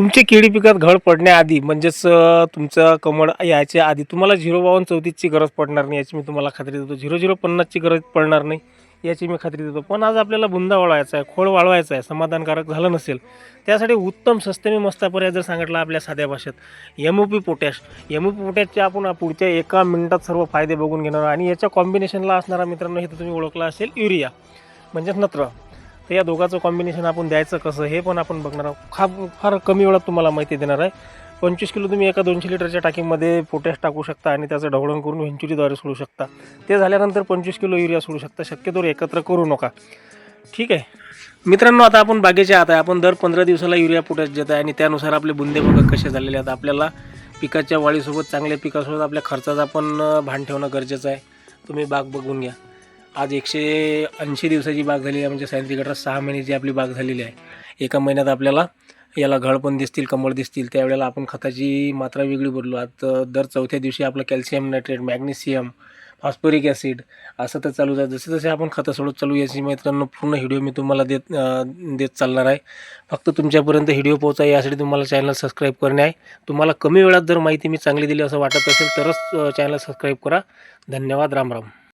तुमचे केळी पिकात घड पडण्याआधी म्हणजेच तुमचं कमळ यायच्या आधी तुम्हाला झिरो बावन्न चौतीसची गरज पडणार नाही याची मी तुम्हाला खात्री देतो. झिरो झिरो पन्नासची गरज पडणार नाही याची मी खात्री देतो. पण आज आपल्याला बुंदा वाळवायचा आहे खोळ वाळवायचा आहे समाधानकारक झालं नसेल त्यासाठी उत्तम सस्तमी मी मस्त पर्याय जर सांगितला आपल्या साध्या भाषेत M O P potash M O P पोटॅशचे आपण पुढच्या एका मिनिटात सर्व फायदे बघून घेणार आणि याच्या कॉम्बिनेशनला असणारा मित्रांनो हे तर तुम्ही ओळखला असेल युरिया. म्हणजेच नत्र. तर या दोघांचं कॉम्बिनेशन आपण द्यायचं कसं हे पण आपण बघणार आहोत. खा फार कमी वेळात तुम्हाला माहिती देणार आहे. पंचवीस किलो तुम्ही एका दोनशे लिटरच्या टाकीमध्ये पोटॅश टाकू शकता आणि त्याचं ढवळण करून व्हेंचुरीद्वारे सोडू शकता. ते झाल्यानंतर पंचवीस किलो युरिया सोडू शकता. शक्यतो एकत्र करू नका. ठीक आहे. मित्रांनो आता आपण बागेच्या आत आहे. आपण दर पंधरा दिवसाला युरिया पोटॅश देत आहे आणि त्यानुसार आपले बुंदे बघा कसे झालेले आहेत आपल्याला पिकाच्या वाढीसोबत चांगल्या पिकासोबत आपल्या खर्चाचा पण भान ठेवणं गरजेचं आहे. तुम्ही बाग बघून घ्या. आज एकशे ऐंशी दिवसाची बाग झाली आहे. म्हणजे सायंत्री सहा महिन्याची आपली बाग झालेली आहे. एका महिन्यात आपल्याला याला घड पण दिसतील कमळ दिसतील. त्यावेळेला आपण खताची मात्रा वेगळी बोललो आता दर चौथ्या दिवशी आपलं calcium nitrate magnesium phosphoric acid असं तर चालू आहे. जसे जसे आपण खतं सोडत चालू याची मित्रांनो पूर्ण व्हिडिओ मी तुम्हाला देत देत चालणार आहे. फक्त तुमच्यापर्यंत व्हिडिओ पोहोचा यासाठी तुम्हाला चॅनल सबस्क्राईब करणे आहे. तुम्हाला कमी वेळात जर माहिती मी चांगली दिली असं वाटत असेल तरच चॅनल सबस्क्राईब करा. धन्यवाद. राम राम.